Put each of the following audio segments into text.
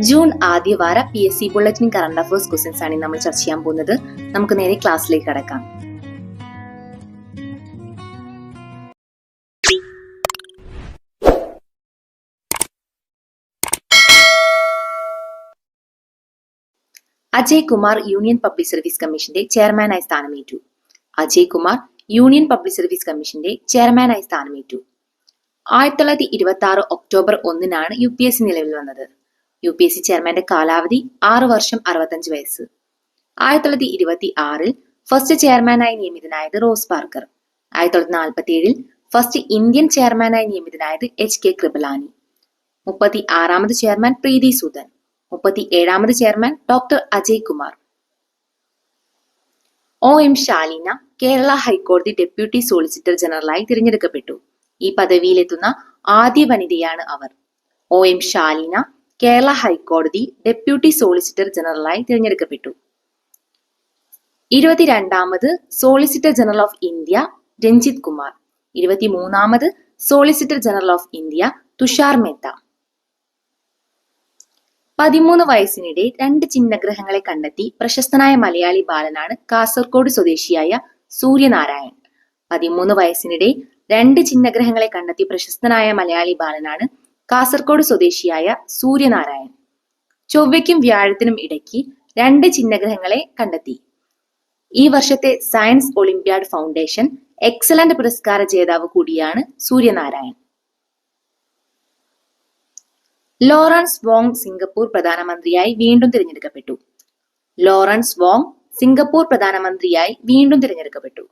June ആദ്യവാര P S C bulletin current affairs questions ആണ് നമ്മൾ ചർച്ച ചെയ്യാൻ പോകുന്നത്. നമുക്ക് നേരെ ക്ലാസ്സിലേക്ക് കടക്കാം. Ajay Kumar union public service കമ്മീഷന്റെ ചെയർമാനായി സ്ഥാനമേറ്റു. Ajay Kumar union public service കമ്മീഷന്റെ ചെയർമാനായി സ്ഥാനമേറ്റു. ആയിരത്തി തൊള്ളായിരത്തി ഇരുപത്തി ആറ് ഒക്ടോബർ ഒന്നിനാണ് യു പി എസ് സി നിലവിൽ വന്നത്. യു പി എസ് സി ചെയർമാന്റെ കാലാവധി ആറു വർഷം അറുപത്തഞ്ച് വയസ്സ്. ആയിരത്തി തൊള്ളായിരത്തി ഇരുപത്തി ആറിൽ ഫസ്റ്റ് ചെയർമാനായി നിയമിതനായത് റോസ് പാർക്കർ. ആയിരത്തി തൊള്ളായിരത്തി നാൽപ്പത്തി ഏഴിൽ ഫസ്റ്റ് ഇന്ത്യൻ ചെയർമാനായി നിയമിതനായത് എച്ച് കെ കൃപലാനി. മുപ്പത്തി ആറാമത് ചെയർമാൻ പ്രീതി സുധൻ. മുപ്പത്തി ഏഴാമത് chairman doctor Ajay Kumar. O M Shaleena Kerala ഹൈക്കോടതി ഡെപ്യൂട്ടി സോളിസിറ്റർ ജനറലായി തിരഞ്ഞെടുക്കപ്പെട്ടു. ഈ പദവിയിലെത്തുന്ന ആദ്യ വനിതയാണ് അവർ. ഒ എം ശാലീന കേരള ഹൈക്കോടതി ഡെപ്യൂട്ടി സോളിസിറ്റർ ജനറലായി തിരഞ്ഞെടുക്കപ്പെട്ടു. ഇരുപത്തിരണ്ടാമത് solicitor general of India Ranjit Kumar. ഇരുപത്തിമൂന്നാമത് solicitor general of India Tushar Mehta. പതിമൂന്ന് വയസ്സിനിടെ രണ്ട് ചിഹ്നഗ്രഹങ്ങളെ കണ്ടെത്തി പ്രശസ്തനായ മലയാളി ബാലനാണ് കാസർഗോഡ് സ്വദേശിയായ സൂര്യനാരായൺ. പതിമൂന്ന് വയസ്സിനിടെ രണ്ട് ചിഹ്നഗ്രഹങ്ങളെ കണ്ടെത്തി പ്രശസ്തനായ മലയാളി ബാലനാണ് കാസർഗോഡ് സ്വദേശിയായ സൂര്യനാരായൺ. ചൊവ്വയ്ക്കും വ്യാഴത്തിനും ഇടയ്ക്ക് രണ്ട് ചിഹ്നഗ്രഹങ്ങളെ കണ്ടെത്തി. ഈ വർഷത്തെ സയൻസ് ഒളിമ്പ്യാഡ് ഫൗണ്ടേഷൻ എക്സലന്റ് പുരസ്കാര ജേതാവ് കൂടിയാണ് സൂര്യനാരായൺ. ലോറൻസ് വോങ് സിംഗപ്പൂർ പ്രധാനമന്ത്രിയായി വീണ്ടും തിരഞ്ഞെടുക്കപ്പെട്ടു. ലോറൻസ് വോങ് സിംഗപ്പൂർ പ്രധാനമന്ത്രിയായി വീണ്ടും തിരഞ്ഞെടുക്കപ്പെട്ടു.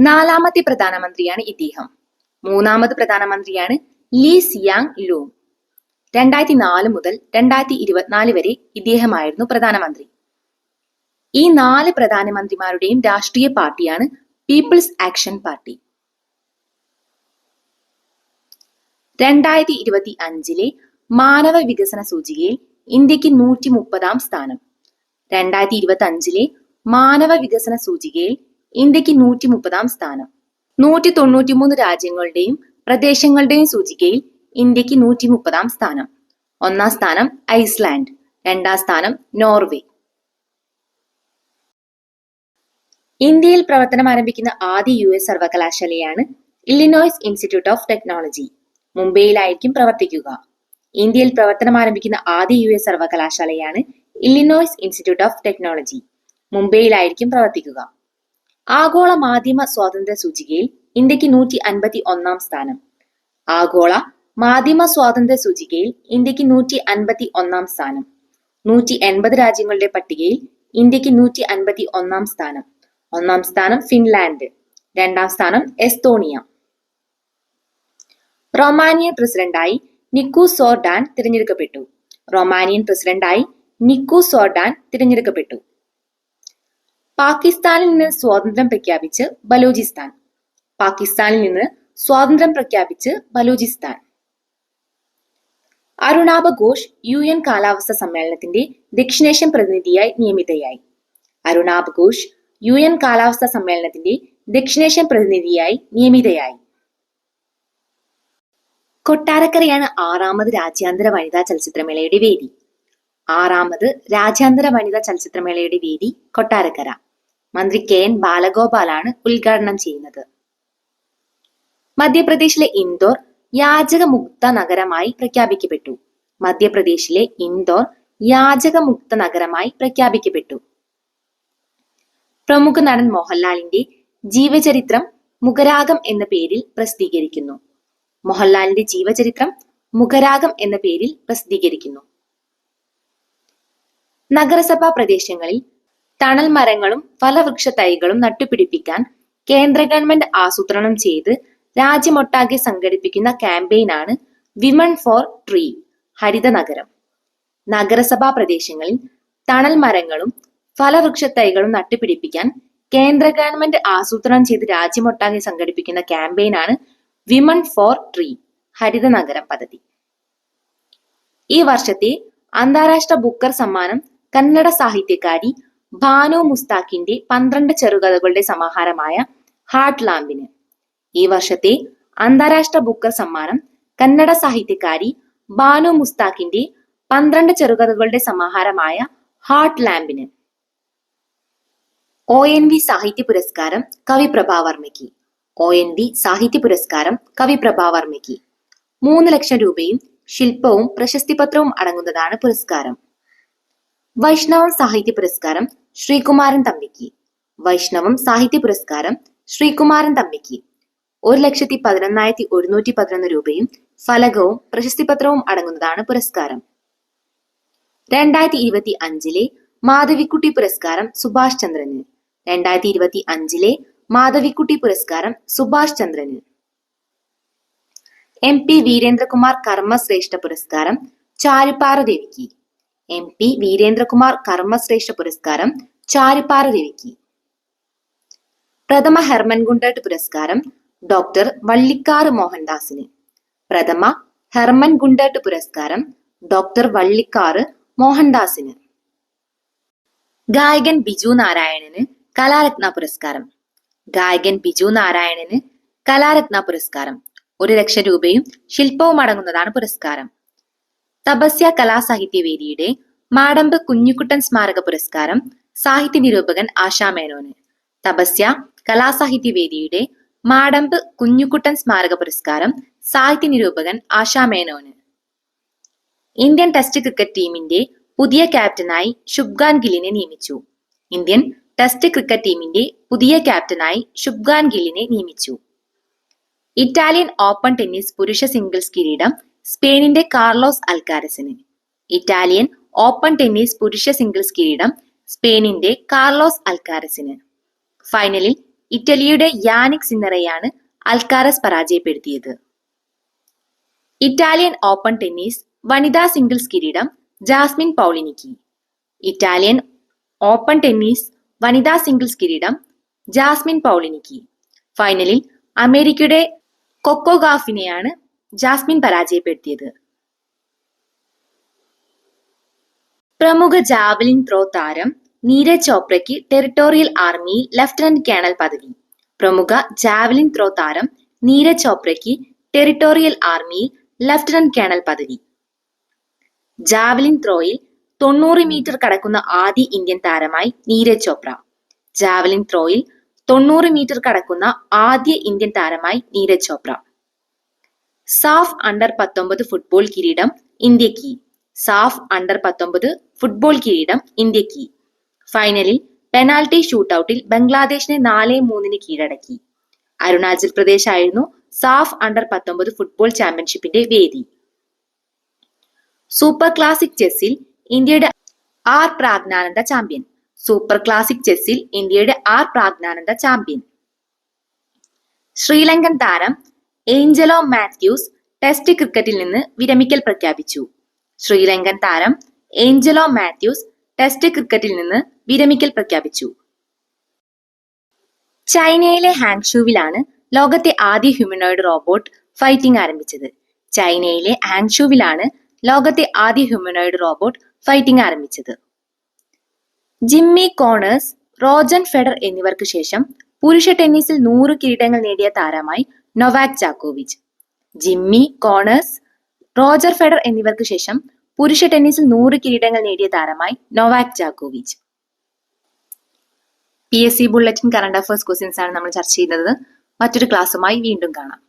നാലാമത്തെ പ്രധാനമന്ത്രിയാണ് ഇദ്ദേഹം. മൂന്നാമത് പ്രധാനമന്ത്രിയാണ് ലീ സിയാങ് ലൂങ് രണ്ടായിരത്തി നാല് മുതൽ രണ്ടായിരത്തി ഇരുപത്തിനാല് വരെ ഇദ്ദേഹമായിരുന്നു പ്രധാനമന്ത്രി. ഈ നാല് പ്രധാനമന്ത്രിമാരുടെയും രാഷ്ട്രീയ പാർട്ടിയാണ് പീപ്പിൾസ് ആക്ഷൻ പാർട്ടി. രണ്ടായിരത്തി ഇരുപത്തി അഞ്ചിലെ മാനവ വികസന സൂചികയിൽ ഇന്ത്യയ്ക്ക് നൂറ്റി മുപ്പതാം സ്ഥാനം. രണ്ടായിരത്തി ഇരുപത്തി അഞ്ചിലെ മാനവ വികസന സൂചികയിൽ ഇന്ത്യയ്ക്ക് നൂറ്റി മുപ്പതാം സ്ഥാനം. നൂറ്റി തൊണ്ണൂറ്റിമൂന്ന് രാജ്യങ്ങളുടെയും പ്രദേശങ്ങളുടെയും സൂചികയിൽ ഇന്ത്യയ്ക്ക് നൂറ്റി മുപ്പതാം സ്ഥാനം. ഒന്നാം സ്ഥാനം ഐസ്ലാൻഡ് രണ്ടാം സ്ഥാനം നോർവേ. ഇന്ത്യയിൽ പ്രവർത്തനം ആരംഭിക്കുന്ന ആദ്യ യു എസ് സർവകലാശാലയാണ് ഇല്ലിനോയ്സ് ഇൻസ്റ്റിറ്റ്യൂട്ട് ഓഫ് ടെക്നോളജി. മുംബൈയിലായിരിക്കും പ്രവർത്തിക്കുക. ഇന്ത്യയിൽ പ്രവർത്തനം ആരംഭിക്കുന്ന ആദ്യ യു എസ് സർവകലാശാലയാണ് ഇല്ലിനോയ്സ് ഇൻസ്റ്റിറ്റ്യൂട്ട് ഓഫ് ടെക്നോളജി. മുംബൈയിലായിരിക്കും പ്രവർത്തിക്കുക. ആഗോള മാധ്യമ സ്വാതന്ത്ര്യ സൂചികയിൽ ഇന്ത്യയ്ക്ക് നൂറ്റി അൻപത്തി ഒന്നാം സ്ഥാനം. ആഗോള മാധ്യമ സ്വാതന്ത്ര്യ സൂചികയിൽ ഇന്ത്യയ്ക്ക് നൂറ്റി അൻപത്തി ഒന്നാം സ്ഥാനം. നൂറ്റി എൺപത് രാജ്യങ്ങളുടെ പട്ടികയിൽ ഇന്ത്യയ്ക്ക് നൂറ്റി അൻപത്തി ഒന്നാം സ്ഥാനം. ഒന്നാം സ്ഥാനം ഫിൻലാൻഡ് രണ്ടാം സ്ഥാനം എസ്തോണിയ. റൊമാനിയൻ പ്രസിഡന്റായി നിക്കു സോർഡാൻ തിരഞ്ഞെടുക്കപ്പെട്ടു. റൊമാനിയൻ പ്രസിഡന്റായി നിക്കു സോർഡാൻ തിരഞ്ഞെടുക്കപ്പെട്ടു. പാകിസ്ഥാനിൽ നിന്ന് സ്വാതന്ത്ര്യം പ്രഖ്യാപിച്ച് ബലൂചിസ്ഥാൻ. പാകിസ്ഥാനിൽ നിന്ന് സ്വാതന്ത്ര്യം പ്രഖ്യാപിച്ച് ബലൂചിസ്ഥാൻ. അരുണാബ ഘോഷ് യു എൻ കാലാവസ്ഥ സമ്മേളനത്തിന്റെ ദക്ഷിണേഷ്യൻ പ്രതിനിധിയായി നിയമിതയായി. അരുണാബ് ഘോഷ് യു എൻ കാലാവസ്ഥ സമ്മേളനത്തിന്റെ ദക്ഷിണേഷ്യൻ പ്രതിനിധിയായി നിയമിതയായി. കൊട്ടാരക്കരയാണ് ആറാമത് രാജ്യാന്തര വനിതാ ചലച്ചിത്രമേളയുടെ വേദി. ആറാമത് രാജ്യാന്തര വനിതാ ചലച്ചിത്രമേളയുടെ വേദി കൊട്ടാരക്കര. മന്ത്രി കെ എൻ ബാലഗോപാലാണ് ഉദ്ഘാടനം ചെയ്യുന്നത്. മധ്യപ്രദേശിലെ ഇൻഡോർ യാചകമുക്ത നഗരമായി പ്രഖ്യാപിക്കപ്പെട്ടു. മധ്യപ്രദേശിലെ ഇൻഡോർ യാചകമുക്ത നഗരമായി പ്രഖ്യാപിക്കപ്പെട്ടു. പ്രമുഖ നടൻ മോഹൻലാലിന്റെ ജീവചരിത്രം മുഖരാഗം എന്ന പേരിൽ പ്രസിദ്ധീകരിക്കുന്നു. മോഹൻലാലിന്റെ ജീവചരിത്രം മുഖരാഗം എന്ന പേരിൽ പ്രസിദ്ധീകരിക്കുന്നു. നഗരസഭാ പ്രദേശങ്ങളിൽ തണൽ മരങ്ങളും ഫലവൃക്ഷ തൈകളും നട്ടുപിടിപ്പിക്കാൻ കേന്ദ്ര ഗവൺമെന്റ് ആസൂത്രണം ചെയ്ത് രാജ്യമൊട്ടാകെ സംഘടിപ്പിക്കുന്ന ക്യാമ്പയിനാണ് വിമൺ ഫോർ ട്രീ ഹരിത നഗരം നഗരസഭാ പ്രദേശങ്ങളിൽ തണൽ മരങ്ങളും ഫലവൃക്ഷ തൈകളും നട്ടുപിടിപ്പിക്കാൻ കേന്ദ്ര ഗവൺമെന്റ് ആസൂത്രണം ചെയ്ത് രാജ്യമൊട്ടാകെ സംഘടിപ്പിക്കുന്ന ക്യാമ്പയിനാണ് വിമൺ ഫോർ ട്രീ ഹരിത നഗരം പദ്ധതി. ഈ വർഷത്തെ അന്താരാഷ്ട്ര ബുക്കർ സമ്മാനം കന്നഡ സാഹിത്യകാരി ഭാനു മുസ്താഖിന്റെ പന്ത്രണ്ട് ചെറുകഥകളുടെ സമാഹാരമായ ഹാർട്ട് ലാമ്പിന്. ഈ വർഷത്തെ അന്താരാഷ്ട്ര ബുക്കർ സമ്മാനം കന്നഡ സാഹിത്യകാരി ബാനു മുസ്താഖിന്റെ പന്ത്രണ്ട് ചെറുകഥകളുടെ സമാഹാരമായ ഹാർട്ട് ലാമ്പിന്. ഒ എൻ വി സാഹിത്യ പുരസ്കാരം കവി പ്രഭാവർമ്മയ്ക്ക് ഒ എൻ വി സാഹിത്യ പുരസ്കാരം കവി പ്രഭാവർമ്മയ്ക്ക് മൂന്ന് ലക്ഷം രൂപയും ശില്പവും പ്രശസ്തിപത്രവും അടങ്ങുന്നതാണ് പുരസ്കാരം. വൈഷ്ണവം സാഹിത്യ പുരസ്കാരം ശ്രീകുമാരൻ തമ്പിക്ക്. വൈഷ്ണവം സാഹിത്യ പുരസ്കാരം ശ്രീകുമാരൻ തമ്പിക്ക്. ഒരു ലക്ഷത്തി പതിനൊന്നായിരത്തി ഒരുന്നൂറ്റി പതിനൊന്ന് രൂപയും ഫലകവും പ്രശസ്തിപത്രവും അടങ്ങുന്നതാണ് പുരസ്കാരം. രണ്ടായിരത്തി ഇരുപത്തി അഞ്ചിലെ മാധവിക്കുട്ടി പുരസ്കാരം സുഭാഷ് ചന്ദ്രന്. രണ്ടായിരത്തി ഇരുപത്തി അഞ്ചിലെ മാധവിക്കുട്ടി പുരസ്കാരം സുഭാഷ് ചന്ദ്രന്. എം പി വീരേന്ദ്രകുമാർ കർമ്മശ്രേഷ്ഠ പുരസ്കാരം ചാരുപ്പാറ ദേവിക്ക്. എം പി വീരേന്ദ്രകുമാർ കർമ്മശ്രേഷ്ഠ പുരസ്കാരം ചാരിപ്പാറ ദേവിക്ക് പ്രഥമ ഹെർമൻ ഗുണ്ടട്ട് പുരസ്കാരം ഡോക്ടർ വള്ളിക്കാറ് മോഹൻദാസിന്. പ്രഥമ ഹെർമൻ ഗുണ്ടേട്ട് പുരസ്കാരം ഡോക്ടർ വള്ളിക്കാറ് മോഹൻദാസിന്. ഗായകൻ ബിജു നാരായണന് കലാരത്ന പുരസ്കാരം. ഗായകൻ ബിജു നാരായണന് കലാരത്ന പുരസ്കാരം. ഒരു ലക്ഷം രൂപയും ശില്പവും അടങ്ങുന്നതാണ് പുരസ്കാരം. തപസ്യ കലാസാഹിത്യവേദിയുടെ മാടമ്പ് കുഞ്ഞിക്കുട്ടൻ സ്മാരക പുരസ്കാരം സാഹിത്യ നിരൂപകൻ ആശാ മേനോന്. തപസ്യ കലാസാഹിത്യവേദിയുടെ മാടമ്പ് കുഞ്ഞുകുട്ടൻ സ്മാരക പുരസ്കാരം സാഹിത്യ നിരൂപകൻ ആശാ മേനോന്. ഇന്ത്യൻ ടെസ്റ്റ് ക്രിക്കറ്റ് ടീമിന്റെ പുതിയ ക്യാപ്റ്റനായി ശുഭ്ഗാൻ ഗില്ലിനെ നിയമിച്ചു. ഇന്ത്യൻ ടെസ്റ്റ് ക്രിക്കറ്റ് ടീമിന്റെ പുതിയ ക്യാപ്റ്റനായി ശുഭ്ഗാൻ ഗില്ലിനെ നിയമിച്ചു. ഇറ്റാലിയൻ ഓപ്പൺ ടെന്നീസ് പുരുഷ സിംഗിൾസ് കിരീടം സ്പെയിനിന്റെ കാർലോസ് അൽക്കാരസിന് ഇറ്റാലിയൻ ഓപ്പൺ ടെന്നീസ് പുരുഷ സിംഗിൾസ് കിരീടം സ്പെയിനിന്റെ കാർലോസ് അൽക്കാരസിന് ഫൈനലിൽ ഇറ്റലിയുടെ യാനിക് സിന്നറെയാണ് അൽക്കാരസ് പരാജയപ്പെടുത്തിയത്. ഇറ്റാലിയൻ ഓപ്പൺ ടെന്നീസ് വനിതാ സിംഗിൾസ് കിരീടം ജാസ്മിൻ പൗളിനിക്ക്. ഇറ്റാലിയൻ ഓപ്പൺ ടെന്നീസ് വനിതാ സിംഗിൾസ് കിരീടം ജാസ്മിൻ പൗളിനിക്ക്. ഫൈനലിൽ അമേരിക്കയുടെ കൊക്കോ ഗാഫിനെയാണ് ജാസ്മിൻ പരാജയപ്പെടുത്തിയത്. പ്രമുഖ ജാവലിൻ ത്രോ താരം നീരജ് ചോപ്രയ്ക്ക് ടെറിട്ടോറിയൽ ആർമിയിൽ ലഫ്റ്റനന്റ് കേണൽ പദവി. പ്രമുഖ ജാവലിൻ ത്രോ താരം നീരജ് ചോപ്രയ്ക്ക് ടെറിട്ടോറിയൽ ആർമിയിൽ ലഫ്റ്റനന്റ് കേണൽ പദവി. ജാവലിൻ ത്രോയിൽ തൊണ്ണൂറ് മീറ്റർ കടക്കുന്ന ആദ്യ ഇന്ത്യൻ താരമായി നീരജ് ചോപ്ര. ജാവലിൻ ത്രോയിൽ തൊണ്ണൂറ് മീറ്റർ കടക്കുന്ന ആദ്യ ഇന്ത്യൻ താരമായി നീരജ് ചോപ്ര. സാഫ് അണ്ടർ പത്തൊമ്പത് ഫുട്ബോൾ കിരീടം ഇന്ത്യയ്ക്ക്. സാഫ് അണ്ടർ പത്തൊമ്പത് ഫുട്ബോൾ കിരീടം ഇന്ത്യയ്ക്ക്. ഫൈനലിൽ പെനാൽറ്റി ഷൂട്ടൌട്ടിൽ ബംഗ്ലാദേശിനെ നാല് മൂന്നിന് കീഴടക്കി. അരുണാചൽ പ്രദേശ് ആയിരുന്നു സാഫ് അണ്ടർ പത്തൊമ്പത് ഫുട്ബോൾ ചാമ്പ്യൻഷിപ്പിന്റെ വേദി. സൂപ്പർ ക്ലാസിക് ചെസ്സിൽ ഇന്ത്യയുടെ R Praggnanandhaa champion super classic ചെസ്സിൽ ഇന്ത്യയുടെ ആർ പ്രാജ്ഞാനന്ദ ചാമ്പ്യൻ ശ്രീലങ്കൻ താരം ഏഞ്ചലോ മാത്യൂസ് ടെസ്റ്റ് ക്രിക്കറ്റിൽ നിന്ന് വിരമിക്കൽ പ്രഖ്യാപിച്ചു. ശ്രീലങ്കൻ താരം ഏഞ്ചലോ മാത്യൂസ് ടെസ്റ്റ് ക്രിക്കറ്റിൽ നിന്ന് വിരമിക്കൽ പ്രഖ്യാപിച്ചു. ചൈനയിലെ ഹാങ്ഷുവിലാണ് ലോകത്തെ ആദ്യ ഹ്യൂമനോയിഡ് റോബോട്ട് ഫൈറ്റിംഗ് ആരംഭിച്ചത്. ചൈനയിലെ ഹാങ്ഷുവിലാണ് ലോകത്തെ ആദ്യ ഹ്യൂമനോയിഡ് റോബോട്ട് ഫൈറ്റിംഗ് ആരംഭിച്ചത്. ജിമ്മി കോണേഴ്സ് റോജൻ ഫെഡർ എന്നിവർക്ക് ശേഷം പുരുഷ ടെന്നീസിൽ നൂറ് കിരീടങ്ങൾ നേടിയ താരമായി നൊവാക് ജാക്കോവിച്ച് ജിമ്മി കോണേഴ്സ് റോജർ ഫെഡർ എന്നിവർക്ക് ശേഷം പുരുഷ ടെന്നീസിൽ നൂറ് കിരീടങ്ങൾ നേടിയ താരമായി Novak ജാക്കോവിച്ച്. P S C bulletin current affairs questions ആണ് നമ്മൾ ചർച്ച ചെയ്യുന്നത്. മറ്റൊരു ക്ലാസ്സുമായി വീണ്ടും കാണാം.